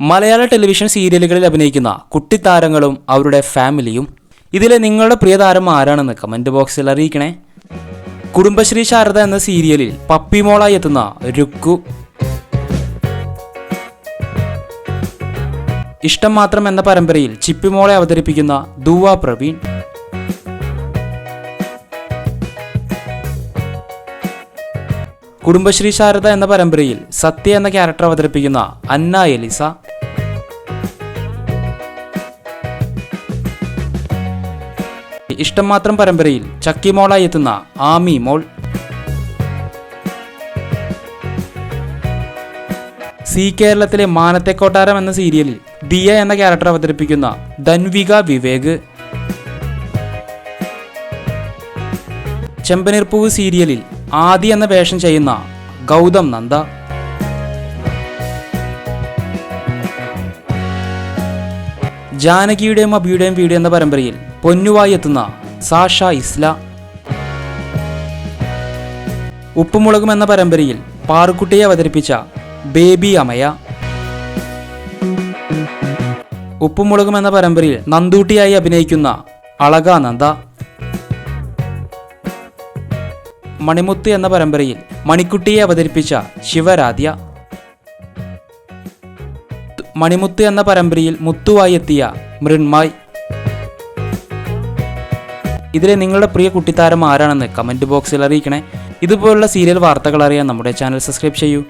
മലയാള television സീരിയലുകളിൽ അഭിനയിക്കുന്ന കുട്ടിത്താരങ്ങളും അവരുടെ ഫാമിലിയും ഇതിലെ നിങ്ങളുടെ പ്രിയ താരം ആരാണെന്ന് കമന്റ് ബോക്സിൽ അറിയിക്കണേ. കുടുംബശ്രീ ശാരദ എന്ന സീരിയലിൽ പപ്പിമോളായി എത്തുന്ന രുക്കു. ഇഷ്ടം മാത്രം എന്ന പരമ്പരയിൽ ചിപ്പിമോളെ അവതരിപ്പിക്കുന്ന ദുവ പ്രവീൺ. കുടുംബശ്രീ ശാരദ എന്ന പരമ്പരയിൽ സത്യ എന്ന ക്യാരക്ടർ അവതരിപ്പിക്കുന്ന അന്ന എലിസ. ഇഷ്ടം മാത്രം പരമ്പരയിൽ ചക്കി മോളായി എത്തുന്ന ആമി മോൾ. സി കേരളത്തിലെ മാനത്തെ കൊട്ടാരം എന്ന സീരിയലിൽ ദിയ എന്ന ക്യാരക്ടർ അവതരിപ്പിക്കുന്ന ധൻവിക വിവേക്. ചെമ്പനീർപ്പൂവ് സീരിയലിൽ ആദി എന്ന വേഷം ചെയ്യുന്ന ഗൗതം നന്ദ. ജാനകിയുടെയും അബിയുടെയും വീട് എന്ന പരമ്പരയിൽ പൊന്നുവായി എത്തുന്ന സാഷ ഇസ്ല. ഉപ്പുമുളകും എന്ന പരമ്പരയിൽ പാറുക്കുട്ടിയെ അവതരിപ്പിച്ച ബേബി അമയ. ഉപ്പുമുളകും എന്ന പരമ്പരയിൽ നന്ദൂട്ടിയായി അഭിനയിക്കുന്ന അളകാനന്ദ മണിമുത്ത് എന്ന പരമ്പരയിൽ മണിക്കുട്ടിയെ അവതരിപ്പിച്ച ശിവരാധ്യ. മണിമുത്ത് എന്ന പരമ്പരയിൽ മുത്തുവായി എത്തിയ മൃണ്മായ്. ഇതിലെ നിങ്ങളുടെ പ്രിയ കുട്ടിത്താരം ആരാണെന്ന് കമന്റ് ബോക്സിൽ അറിയിക്കണേ. ഇതുപോലുള്ള സീരിയൽ വാർത്തകൾ അറിയാൻ നമ്മുടെ ചാനൽ സബ്സ്ക്രൈബ് ചെയ്യൂ.